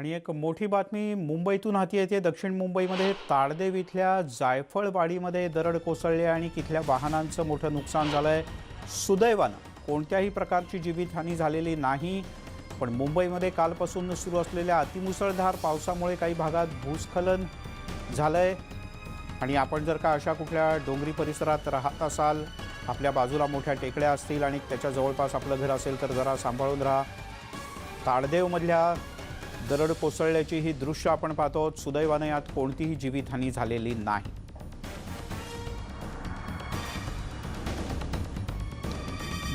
आणि एक मोठी बातमी मुंबईतून हाती येते. दक्षिण मुंबईमध्ये ताडदेव इथल्या जायफळवाडीमध्ये दरड कोसळले आणि तिथल्या वाहनांचं मोठं नुकसान झालं आहे सुदैवानं कोणत्याही प्रकारची जीवितहानी झालेली नाही. पण मुंबईमध्ये कालपासून सुरू असलेल्या अतिमुसळधार पावसामुळे काही भागात भूस्खलन झालं आहे आणि आपण जर का अशा कुठल्या डोंगरी परिसरात राहत असाल आपल्या बाजूला मोठ्या टेकड्या असतील आणि त्याच्या जवळपास आपलं घर असेल तर जरा सांभाळून राहा. ताडदेवमधल्या दरड कोसळल्याची ही दृश्य आपण पाहतो सुदैवाने यात कोणतीही जीवितहानी झालेली नाही.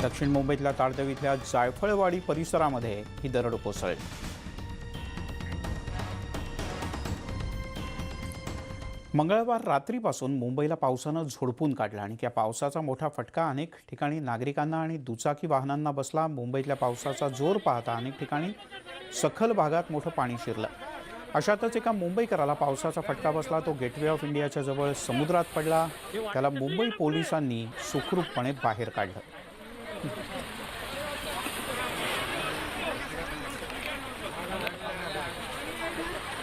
दक्षिण मुंबईतल्या ताडदेव इथल्या जायफळवाडी परिसरामध्ये ही दरड कोसळली. मंगळवार रात्रीपासून मुंबईला पावसानं झोडपून काढला आणि त्या पावसाचा मोठा फटका अनेक ठिकाणी नागरिकांना आणि दुचाकी वाहनांना बसला. मुंबईतल्या पावसाचा जोर पाहता अनेक ठिकाणी सखल भागात मोठं पाणी शिरलं. अशातच एका मुंबईकराला पावसाचा फटका बसला. तो गेटवे ऑफ इंडियाच्या जवळ समुद्रात पडला. त्याला मुंबई पोलिसांनी सुखरूपपणे बाहेर काढलं.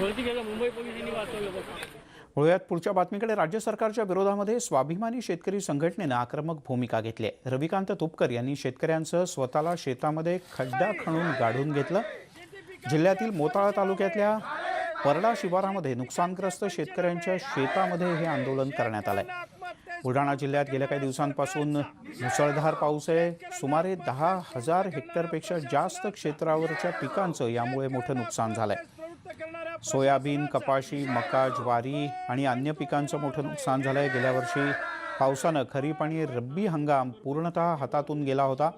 मुंबई पोलिसांनी वाचवलं पुढच्या बातमीकडे राज्य सरकारच्या विरोधामध्ये स्वाभिमानी शेतकरी संघटनेनं आक्रमक भूमिका घेतली आहे. रविकांत तुपकर यांनी शेतकऱ्यांसह स्वतःला शेतामध्ये खड्डा खणून गाढून घेतलं. जिल्ह्यातील मोताळा तालुक्यातल्या परडा शिवारामध्ये नुकसानग्रस्त शेतकऱ्यांच्या शेतामध्ये हे आंदोलन करण्यात आलंय. बुलढाणा जिल्ह्यात गेल्या काही दिवसांपासून मुसळधार पाऊस आहे. सुमारे दहा हजार हेक्टरपेक्षा जास्त क्षेत्रावरच्या पिकांचं यामुळे मोठं नुकसान झालंय. सोयाबीन कपाशी मका ज्वारी आणि अन्य पिकांचं मोठं नुकसान झालंय. गेल्या वर्षी पावसानं खरीप आणि रब्बी हंगाम पूर्णतः हातातून गेला होता.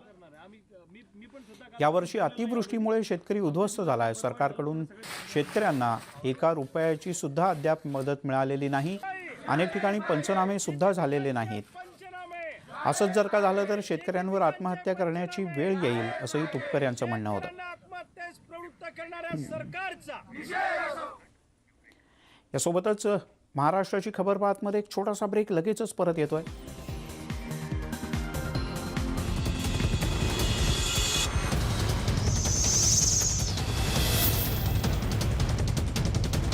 यावर्षी अतिवृष्टीमुळे शेतकरी उद्ध्वस्त झाला आहे. सरकारकडून शेतकऱ्यांना एका रुपयाची सुद्धा अद्याप मदत मिळालेली नाही. अनेक ठिकाणी पंचनामे सुद्धा झालेले नाहीत. असंच जर का झालं तर शेतकऱ्यांवर आत्महत्या करण्याची वेळ येईल असंही तुपकर यांचं म्हणणं होतं. यासोबतच महाराष्ट्राची खबर पाहतमध्ये एक छोटासा ब्रेक लगेचच परत येतोय.